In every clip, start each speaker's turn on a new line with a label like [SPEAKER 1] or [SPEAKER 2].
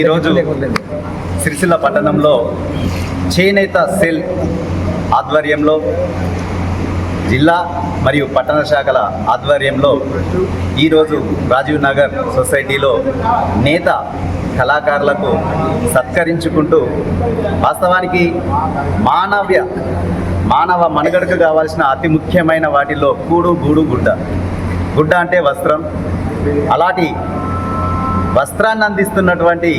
[SPEAKER 1] ఈరోజు సిరిసిల్ల పట్టణంలో చేనేత సెల్ ఆధ్వర్యంలో జిల్లా మరియు పట్టణ శాఖల ఆధ్వర్యంలో ఈరోజు రాజీవ్ నగర్ సొసైటీలో నేత కళాకారులకు సత్కరించుకుంటూ వాస్తవానికి మానవ్య మానవ మనుగడకు కావాల్సిన అతి ముఖ్యమైన వాటిలో కూడు గూడు గుడ్డ. గుడ్డ అంటే వస్త్రం. అలాంటి వస్త్రాన్ని అందిస్తున్నటువంటి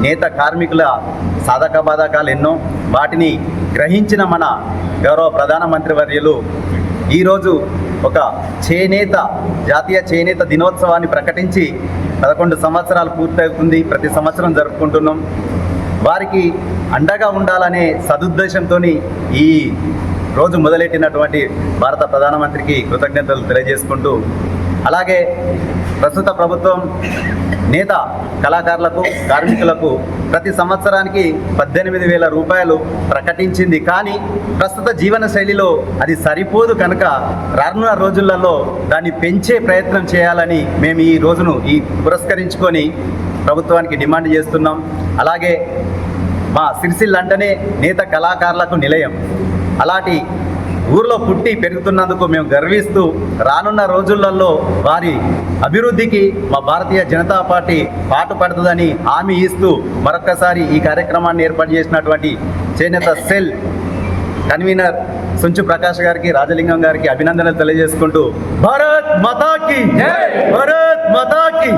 [SPEAKER 1] నేత కార్మికుల సాధక బాధకాలు ఎన్నో వాటిని గ్రహించిన మన గౌరవ ప్రధానమంత్రి వర్యులు ఈరోజు ఒక చేనేత జాతీయ చేనేత దినోత్సవాన్ని ప్రకటించి పదకొండు సంవత్సరాలు పూర్తవుతుంది ప్రతి సంవత్సరం జరుపుకుంటున్నాం. వారికి అండగా ఉండాలనే సదుద్దేశంతో ఈ రోజు మొదలెట్టినటువంటి భారత ప్రధానమంత్రికి కృతజ్ఞతలు తెలియజేసుకుంటూ అలాగే ప్రస్తుత ప్రభుత్వం నేత కళాకారులకు కార్మికులకు ప్రతి సంవత్సరానికి పద్దెనిమిది వేల రూపాయలు ప్రకటించింది. కానీ ప్రస్తుత జీవన శైలిలో అది సరిపోదు కనుక రానున్న రోజులలో దాన్ని పెంచే ప్రయత్నం చేయాలని మేము ఈ రోజును ఈ పురస్కరించుకొని ప్రభుత్వానికి డిమాండ్ చేస్తున్నాం. అలాగే మా సిరిసిల్ల అంటేనే నేత కళాకారులకు నిలయం. అలాంటి ఊర్లో పుట్టి పెరుగుతున్నందుకు మేము గర్విస్తూ రానున్న రోజులలో వారి అభివృద్ధికి మా భారతీయ జనతా పార్టీ పాటుపడుతుందని హామీ ఇస్తూ మరొక్కసారి ఈ కార్యక్రమాన్ని ఏర్పాటు చేసినటువంటి చేనేత సెల్ కన్వీనర్ సుంచు ప్రకాష్ గారికి రాజలింగం గారికి అభినందనలు తెలియజేసుకుంటూ భారత్ మతాకి భారత్ మతాకి